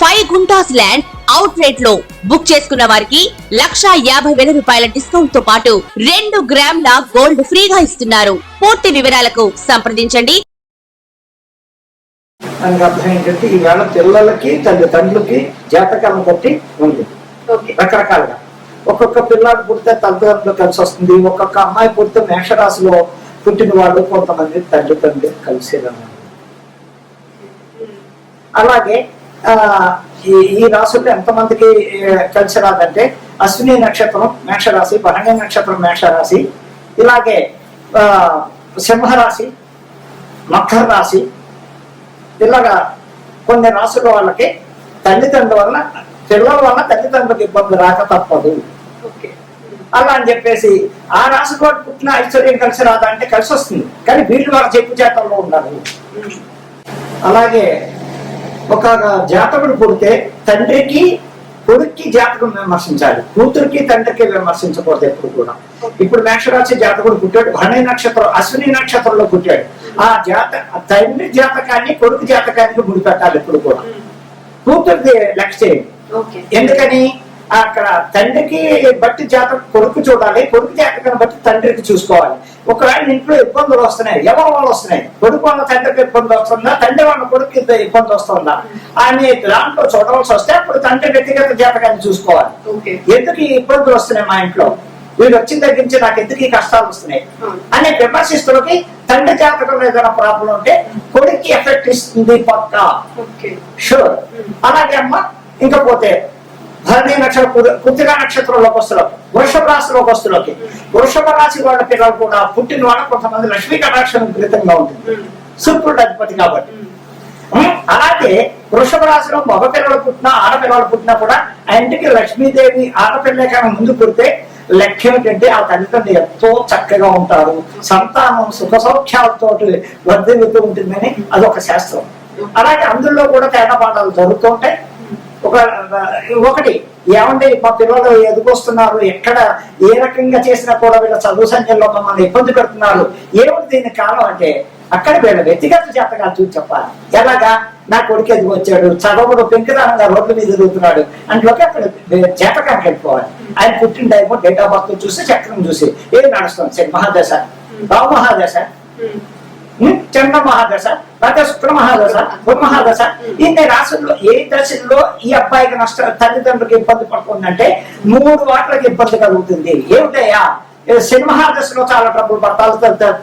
Five guntas land out రేట్లో book చేసుకున్న వారికి లక్షా యాభై వేల రూపాయల డిస్కౌంట్తో పాటు రెండు గ్రాముల గోల్డ్ ఫ్రీగా ఇస్తున్నారు. పూర్తి వివరాలకు సంప్రదించండి. ఏంటంటే ఈవేళ పిల్లలకి తల్లిదండ్రులకి జాతకాలను బట్టి ఉంది. ఓకే. రకరకాలుగా. ఒక్కొక్క పిల్లాడు పుడితే తల్లిదండ్రులు కలిసి వస్తుంది. ఒక్కొక్క అమ్మాయి పుడితే మేషరాశిలో పుట్టిన వాళ్ళు కొంతమంది తల్లిదండ్రులు కలిసి అలాగే ఈ ఈ ఎంతమందికి కలిసి రాదంటే అశ్విని నక్షత్రం మేషరాశి భరణి నక్షత్రం మేషరాశి ఇలాగే ఆ సింహరాశి మకర రాశి ఇలాగా కొన్ని రాసుల వాళ్ళకి తల్లిదండ్రుల వల్ల పిల్లల వల్ల తల్లిదండ్రులకు ఇబ్బంది రాక తప్పదు. అలా అని చెప్పేసి ఆ రాశి కూడా పుట్టిన ఐశ్వర్యం కలిసి రాదా అంటే కలిసి వస్తుంది కానీ వీళ్ళు వాళ్ళ చెప్పు చేతల్లో ఉండాలి అలాగే ఒక జాతకుడు పుడితే తండ్రికి కొడుక్కి జాతకం విమర్శించాలి. కూతురికి తండ్రికి విమర్శించకూడదు ఎప్పుడు కూడా. ఇప్పుడు మేషరాశి జాతకుడు పుట్టాడు భరణి నక్షత్రం అశ్విని నక్షత్రంలో పుట్టాడు. ఆ జాత తండ్రి జాతకాన్ని కొడుకు జాతకానికి ముడి పెట్టాలి ఎప్పుడు కూడా. కూతురిది లెక్క చేయండి. ఎందుకని? అక్కడ తండ్రికి బట్టి జాతకం కొడుకు చూడాలి కొడుకు జాతకాన్ని బట్టి తండ్రికి చూసుకోవాలి. ఒకవేళ ఇంట్లో ఇబ్బందులు వస్తున్నాయి ఎవరి వల్ల వస్తున్నాయి? కొడుకు వాళ్ళ తండ్రికి ఇబ్బంది వస్తుందా? తండ్రి వాళ్ళ కొడుకు ఇబ్బంది వస్తుందా? అని దాంట్లో చూడవలసి వస్తే అప్పుడు తండ్రి వ్యక్తిగత జాతకాన్ని చూసుకోవాలి. ఎందుకు ఈ ఇబ్బందులు వస్తున్నాయి మా ఇంట్లో? వీడు వచ్చిన దగ్గర నుంచి నాకు ఎందుకు ఈ కష్టాలు వస్తున్నాయి? అనే విమర్శిస్తులకి తండ్రి జాతకంలో ఏదైనా ప్రాబ్లం ఉంటే కొడుక్కి ఎఫెక్ట్ ఇస్తుంది పక్కా. షూర్ అలాగే అమ్మ ఇంకా పోతే భరణీ నక్షత్రం కృతిక నక్షత్రంలోకి వస్తులోకి వృషభ రాశిలోకి వస్తులోకి వృషభ రాశి వాళ్ళ పిల్లలు కూడా పుట్టిన వాళ్ళ కొంతమంది లక్ష్మీ కటాక్షం విపరీతంగా ఉంటుంది శుక్రుడు అధిపతి కాబట్టి. అలాగే వృషభ రాశిలో మగ పిల్లలు పుట్టినా ఆడపిల్లలు పుట్టినా కూడా ఆ ఇంటికి లక్ష్మీదేవి ఆడపిల్ల కన్నా ముందు పుడితే లెక్క ఏమిటంటే ఆ తల్లిదండ్రులు ఎంతో చక్కగా ఉంటారు. సంతానం సుఖ సౌఖ్యాలతో వర్ధిల్లుతూ ఉంటుందని అదొక శాస్త్రం. అలాగే అందులో కూడా తేడా పాఠాలు జరుగుతుంటాయి ఒక ఒకటి ఏమంటే మా పిల్లలు ఎదుకొస్తున్నారు ఎక్కడ ఏ రకంగా చేసినా కూడా వీళ్ళ చదువు సంఖ్యలో మమ్మల్ని ఇబ్బంది పెడుతున్నారు. ఏమిటి దీని కారణం అంటే అక్కడ వీళ్ళ వ్యక్తిగత జాతకాలు చూసి చెప్పాలి. ఎలాగా? నా కొడుకు ఎదుగు వచ్చాడు చదవడు పెంకుదానంగా రోడ్ల మీద తిరుగుతున్నాడు అంట్లోకి అక్కడ జాతకానికి వెళ్ళిపోవాలి. ఆయన పుట్టిన టైము డేట్ ఆఫ్ బర్త్ చూసి చక్రం చూసి ఏం నడుస్తుంది? మహాదశ. రావు మహాదశ? చంద్ర మహాదశ లేకపోతే శుక్ర మహాదశ మహాదశ. ఇన్ని రాశుల్లో ఏ దశల్లో ఈ అబ్బాయికి నష్ట తల్లిదండ్రులకు ఇబ్బంది పడుతుందంటే మూడు వాట్లకి ఇబ్బంది కలుగుతుంది. ఏమిటయ్యా? శని మహాదశలో చాలా డబ్బులు పడతారు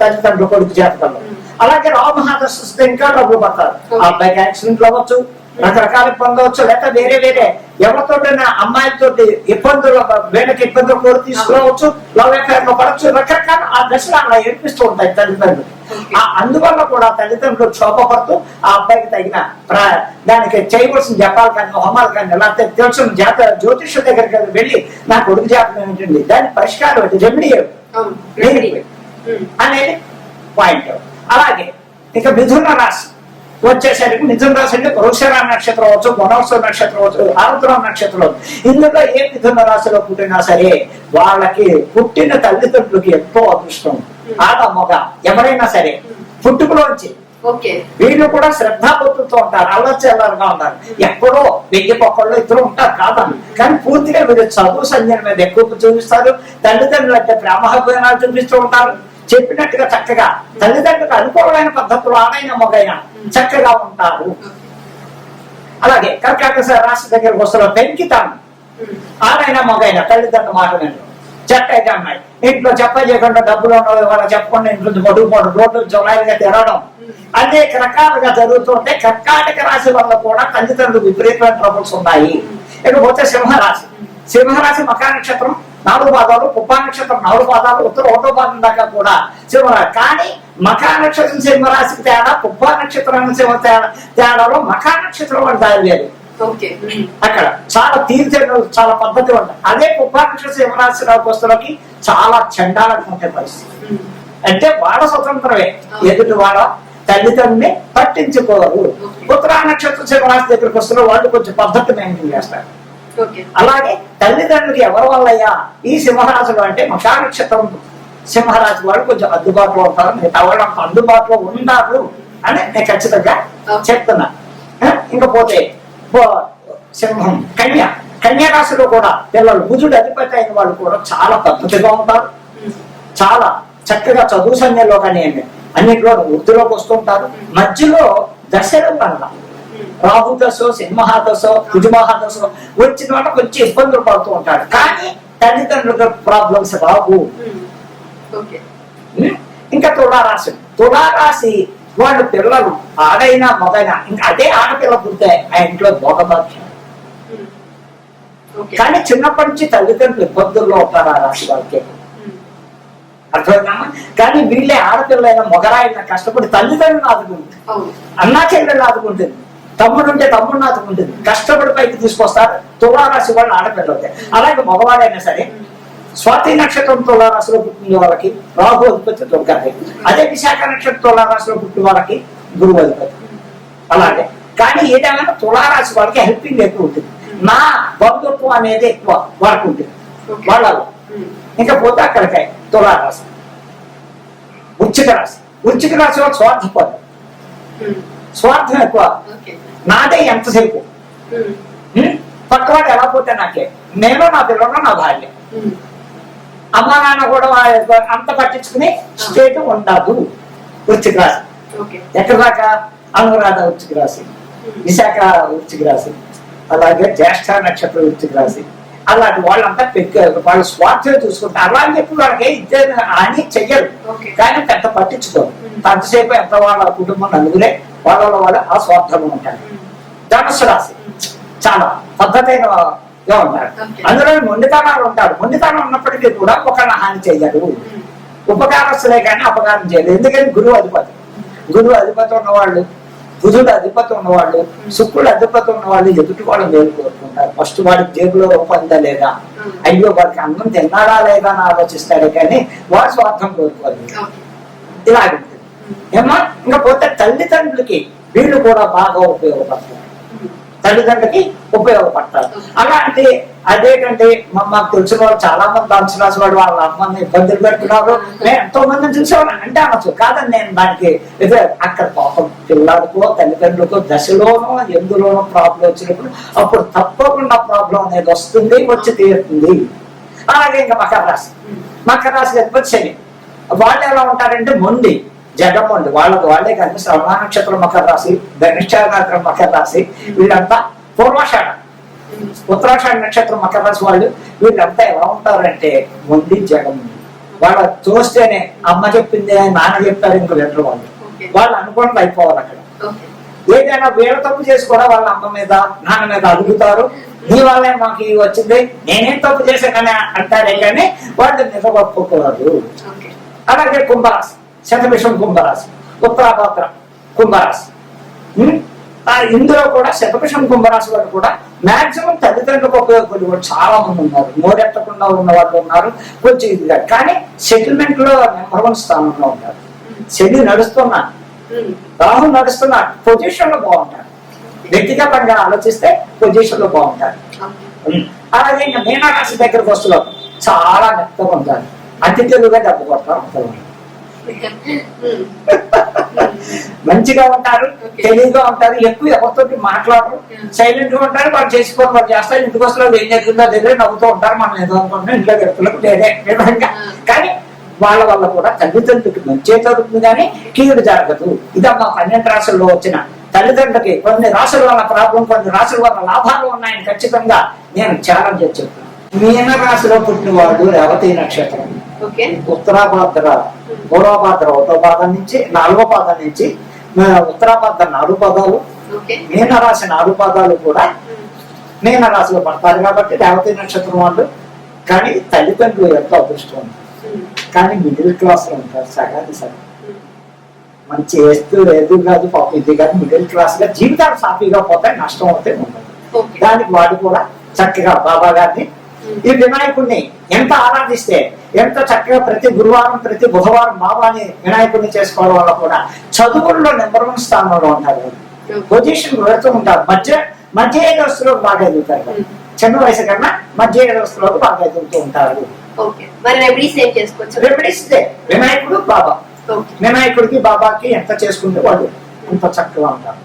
తల్లిదండ్రులు కొడుకు జాతకంలో. అలాగే రావు మహాదశ వస్తే ఇంకా డబ్బులు పడతారు. ఆ అబ్బాయికి యాక్సిడెంట్ అవ్వచ్చు రకరకాల ఇబ్బందులు అవచ్చు లేకపోతే వేరే వేరే ఎవరితోటైనా అమ్మాయిలతోటి ఇబ్బందులు వీళ్ళకి ఇబ్బందులు కూడా తీసుకురావచ్చు లవ్ అఫేర్లో పడవచ్చు రకరకాల ఆ దశలు అలా ఏర్పిస్తూ ఉంటాయి తల్లిదండ్రులు. ఆ అందువల్ల కూడా తల్లిదండ్రులు క్షోభపడుతూ ఆ అబ్బాయికి తగిన ప్ర- దానికి చేయవలసిన జపాలు కానీ హోమాలు కానీ లేకపోతే తెలిసిన జాత జ్యోతిష దగ్గరికి వెళ్ళి నా కొడుకు జాతకం ఏంటండి దాని పరిష్కారం ఏంటి? రెమెడీ? అనేది పాయింట్ అలాగే ఇక మిథున రాశి. వచ్చేసరికి మిథున రాశి అంటే వృక్షరా నక్షత్రం అవచ్చు గుణోత్సవ నక్షత్రం అవచ్చు ఆరుద్ర నక్షత్రం అవచ్చు ఇందులో ఏ మిథున రాశిలో పుట్టినా సరే వాళ్ళకి పుట్టిన తల్లిదండ్రులకి ఎంతో అదృష్టం. ఆడ మగ ఎవరైనా సరే పుట్టుకలోంచి ఓకే. వీళ్ళు కూడా శ్రద్ధాభక్తులతో ఉంటారు అల్లచెల్లరుగా ఉన్నారు. ఎక్కడో వెయ్యి పొక్కల్లో ఇద్దరు ఉంటారు కాదని. కానీ పూర్తిగా వీళ్ళు చదువు సంజయం మీద ఎక్కువ చూపిస్తారు. తల్లిదండ్రులు అంటే ప్రేమహత్వాలు చూపిస్తూ ఉంటారు. చెప్పినట్టుగా చక్కగా తల్లిదండ్రులకు అనుకూలమైన పద్ధతులు ఆడైన మొగైన చక్కగా ఉంటారు. అలాగే కర్కాటక రాశి దగ్గరకు వస్తున్న పెంకితాను ఆడైనా మొగైన తల్లిదండ్రుల మాట వినరు చెట్టయితే అమ్మాయి. ఇంట్లో చెప్ప చేయకుండా డబ్బులు ఉన్నవి చెప్పకుండా ఇంట్లో మడుగు పడు రోడ్డు జొలాయిగా తిరగడం. అనేక రకాలుగా జరుగుతుంటే కర్కాటక రాశి వల్ల కూడా తల్లిదండ్రులు విపరీతమైన ట్రబుల్స్ ఉన్నాయి. ఇకపోతే సింహరాశి. సింహరాశి మకా నక్షత్రం. నాలుగు పాదాలు పుబ్బా నక్షత్రం నాలుగు పాదాలు ఉత్తర ఒకటో పాదం దాకా కూడా సింహరాశి కానీ మకా నక్షత్రం సింహరాశికి తేడా పుబ్బా నక్షత్రం సింహ తేడా తేడాలో మకా నక్షత్రం అని దారి ఓకే. అక్కడ చాలా తీర్చడం చాలా పద్ధతి ఉంటాయి. అదే కుప్పాక్ష సింహరాశి వస్తువులకి చాలా చండాలంగా ఉంటాయి పరిస్థితి. అంటే వాళ్ళ స్వతంత్రమే. ఎదుటి వాళ్ళ తల్లిదండ్రుల్ని పట్టించుకోరు. ఉత్తరా నక్షత్ర సింహరాశి దగ్గరికి వస్తున్న వాళ్ళు కొంచెం పద్ధతి మెయింటైన్ చేస్తారు. అలాగే తల్లిదండ్రులకి ఎవరి వల్లయ్యా? ఈ సింహరాశులు అంటే మకా నక్షత్రం సింహరాశి వాళ్ళు కొంచెం అందుబాటులో ఉంటారు మిగతా వాళ్ళు అంత అందుబాటులో ఉన్నారు అని నేను ఖచ్చితంగా చెప్తున్నా. ఆ, ఇంకా పోతే పో- సింహం కన్య. కన్యా రాశిలో కూడా పిల్లలు బుధుడు అధిపతి అయిన వాళ్ళు కూడా చాలా పద్ధతిగా ఉంటారు. చాలా చక్కగా చదువు సమయంలో కానీ అన్నింటిలో వృద్ధిలోకి వస్తుంటారు మధ్యలో దశలు వల్ల రాహు దశ సింహ దశ కుజుమహ దశ వచ్చిన వాళ్ళ కొంచెం ఇబ్బందులు పడుతూ ఉంటాడు. కానీ తల్లిదండ్రులకు ప్రాబ్లమ్స్ రావు? ఇంకా తులారాశి. తులారాశి వాళ్ళు పిల్లలు ఆడైనా మగైనా ఇంకా అదే ఆడపిల్ల పుడితే ఆ ఇంట్లో భోగభాగ్యం. కానీ చిన్నప్పటి నుంచి తల్లిదండ్రులు ఇబ్బందుల్లో ఉంటారు ఆ రాశి వాళ్ళకి. అర్థమైనా కానీ వీళ్ళే ఆడపిల్లైన మొగరాయిన కష్టపడి తల్లిదండ్రులు ఆదుకుంటుంది అన్నా చెల్లెళ్ళు ఆదుకుంటుంది తమ్ముడు ఉంటే తమ్ముడిని ఆదుకుంటుంది కష్టపడి పైకి తీసుకొస్తారు తులారాశి వాళ్ళు ఆడపిల్ల అలాగే మగవాడైనా సరే స్వాతి నక్షత్రం తులారాశిలో పుట్టిన వాళ్ళకి రాహు అధిపతి దుర్గాది అదే విశాఖ నక్షత్రం తులారాశిలో పుట్టిన వాళ్ళకి గురువు అధిపతి అలాగే కానీ ఏదైనా తులారాశి వాళ్ళకి హెల్పింగ్ ఎక్కువ ఉంటుంది. నా బంధుత్వం అనేది ఎక్కువ వాళ్ళకు ఉంటుంది. ఓకే. వాళ్ళలో. ఇంకా పోతే అక్కడికి తులారాశి. వృచ్చిక రాశి. వృచ్చిక రాశి వాళ్ళు స్వార్థపడు స్వార్థం ఎక్కువ. నాదే ఎంతసేపు? పక్కవాడు ఎలా పోతే నాకే? నేను నా పిల్లలు నా భార్య. అమ్మ నాన్న కూడా అంత పట్టించుకుని స్టేట్ ఉండదు. వృచ్చిక రాశి ఓకే. ఎక్కడ దాకా అనురాధ వృచ్చిక రాశి విశాఖ వృచ్చిక రాశి అలాగే జ్యేష్ఠ నక్షత్ర వృచ్చిక రాశి అలాంటి వాళ్ళంతా వాళ్ళు స్వార్థం చూసుకుంటారు అలా అని చెప్పి వాళ్ళకి ఇద్దరు అని చెయ్యరు. కానీ పెద్ద పట్టించుకోరు. అంతసేపు ఎంత వాళ్ళ కుటుంబం నలుగురే. వాళ్ళ వాళ్ళ ఆ స్వార్థంగా ఉంటారు ధనుసు రాశి. చాలా పద్ధతైన ఉంటారు. అందులో మొండితనాలు ఉంటారు. మొండితనం ఉన్నప్పటికీ కూడా ఒకళ్ళ హాని చెయ్యరు ఉపకారస్తులే కానీ అపకారం చేయలేదు. ఎందుకని గురువు అధిపతి. గురువు అధిపతి ఉన్నవాళ్ళు బుధుడు అధిపతి ఉన్నవాళ్ళు శుక్రుడు అధిపతి ఉన్నవాళ్ళు ఎదుటి వాళ్ళు మేలు కోరుకుంటారు. ఫస్ట్ వాడికి జేబులో రూపందా లేదా అయ్యో వాడికి అన్నం తిన్నాడా లేదా అని ఆలోచిస్తాడే కానీ వాడు స్వార్థం కోరుకోరు ఓకే. ఇలాగుంటుంది ఏమా ఇంకా పోతే తల్లిదండ్రులకి వీళ్ళు కూడా బాగా ఉపయోగపడతారు. తల్లిదండ్రులకి ఉపయోగపడతారు. అలాంటి అదేంటంటే మా- మాకు తెలిసిన వాళ్ళు చాలా మంది ధనుసు వాడు వాళ్ళ అమ్మని ఇబ్బందులు పెడుతున్నారు. నేను ఎంతో మందిని చూసేవాళ్ళు అంటే అనొచ్చు. కాదని నేను దానికి ఇదే అక్కడ పాపం పిల్లలకో తల్లిదండ్రులకో దశలోనో ఎందులోనో ప్రాబ్లం వచ్చినప్పుడు అప్పుడు తప్పకుండా ప్రాబ్లం అనేది వస్తుంది వచ్చి తీరుతుంది. అలాగే ఇంకా మకర రాశి. మకర రాశి అధిపతి శని. వాళ్ళు ఎలా ఉంటారంటే మొండి. జగమొండి. వాళ్ళకి వాళ్ళే కానీ శ్రవణ నక్షత్రం మకర రాశి ధనిష్ట నక్షత్రం మకర రాశి. వీళ్ళంతా పూర్వాషాఢ. ఉత్తరాషాఢ నక్షత్రం మకర రాశి వాళ్ళు. వీళ్ళంతా ఎలా ఉంటారంటే మొండి జగముండి. వాళ్ళ చూస్తేనే అమ్మ చెప్పింది నాన్న చెప్పారు ఇంకో లెటర్ వాళ్ళు. వాళ్ళు అనుకోవడం అయిపోవాలి అక్కడ. ఏదైనా వీళ్ళ తప్పు చేసి కూడా వాళ్ళ అమ్మ మీద నాన్న మీద అడుగుతారు. నీ వల్లే మాకు ఇది వచ్చింది. నేనేం తప్పు చేశానని అంటారే కానీ వాళ్ళు నిజగొప్పుకోరు ఓకే. అలాగే కుంభరాశి. శతభిషం కుంభరాశి ఉత్తరాపాత్ర కుంభరాశి. ఆ ఇందులో కూడా శతభిషం కుంభరాశి వాళ్ళు కూడా మాక్సిమం తల్లిదండ్రులకు ఉపయోగపడే వాళ్ళు చాలా మంది ఉన్నారు. నోరెత్తకుండా ఉన్న వాళ్ళు ఉన్నారు కొంచెం ఇదిగా కానీ సెటిల్మెంట్లో నెంబర్ వన్ స్థానంలో ఉంటారు శని నడుస్తున్నా రాహు నడుస్తున్నా పొజిషన్లో బాగుంటారు. వ్యక్తిగతంగా ఆలోచిస్తే పొజిషన్లో బాగుంటారు అలాగే ఇంకా మీనరాశి దగ్గరకు వస్తున్నారు. చాలా మెత్తగా ఉంటారు. అతి తెలుగుగా దెబ్బ కొడతారు అంతవరకు మంచిగా ఉంటారు. తెలివిగా ఉంటారు ఎక్కువ ఎవరితోటి మాట్లాడరు. సైలెంట్గా ఉంటారు వాళ్ళు చేసుకోవడం వాళ్ళు చేస్తారు ఇంటికి వస్తారు ఏం జరిగిందో దగ్గర నవ్వుతూ ఉంటారు మనం ఏదో అనుకుంటున్నాం ఇంట్లో వ్యక్తులకు Yeah. కానీ వాళ్ళ వల్ల కూడా తల్లిదండ్రులకి మంచి జరుగుతుంది కానీ కీడు జరగదు ఇదమ్మా పన్నెండు రాసుల్లో వచ్చిన తల్లిదండ్రులకి కొన్ని రాసుల వల్ల ప్రాబ్లం కొన్ని రాసుల వల్ల లాభాలు ఉన్నాయని ఖచ్చితంగా నేను ఛాలెంజ్ చెప్తున్నాను మీన రాశిలో పుట్టిన వాడు రేవతి నక్షత్రం ఉత్తరాభాద్ర పూర్వభాద్ర ఒకటో పాదం నుంచి నాలుగో పాదం నుంచి ఉత్తరాభాద్ర నాలుగు పదాలు ఓకే. మీనరాశి నాలుగు పదాలు కూడా మీనరాశిలో పడతారు కాబట్టి రేవతి నక్షత్రం వాళ్ళు. కానీ తల్లిదండ్రులు ఎంతో అదృష్టం. కానీ మిడిల్ క్లాస్లో ఉంటారు సగాది సగం. మంచి వేస్తూ లేదు కాదు పాపం ఇది కాదు మిడిల్ క్లాస్గా జీవితాలు సాఫీగా పోతే నష్టం అవుతే ఉండదు. దానికి వాడు కూడా చక్కగా బాబా గారిని ఈ వినాయకుడిని ఎంత ఆరాధిస్తే ఎంత చక్కగా ప్రతి గురువారం ప్రతి బుధవారం మావాని వినాయకుడిని చేసుకోవడం వల్ల కూడా చదువుల్లో నెంబర్ వన్ స్థానంలో ఉంటారు. పొజిషన్ పెడుతూ ఉంటారు. మధ్య మధ్య ఏదస్తులకు బాగా ఎదుగుతారు. చిన్న వయసు కన్నా మధ్య ఏదస్తులకు బాగా ఎదుగుతూ ఉంటారు. ఓకే. మరి రెమెడీస్ వినాయకుడు బాబా. వినాయకుడికి బాబాకి ఎంత చేసుకుంటే వాళ్ళు అంత చక్కగా ఉంటారు.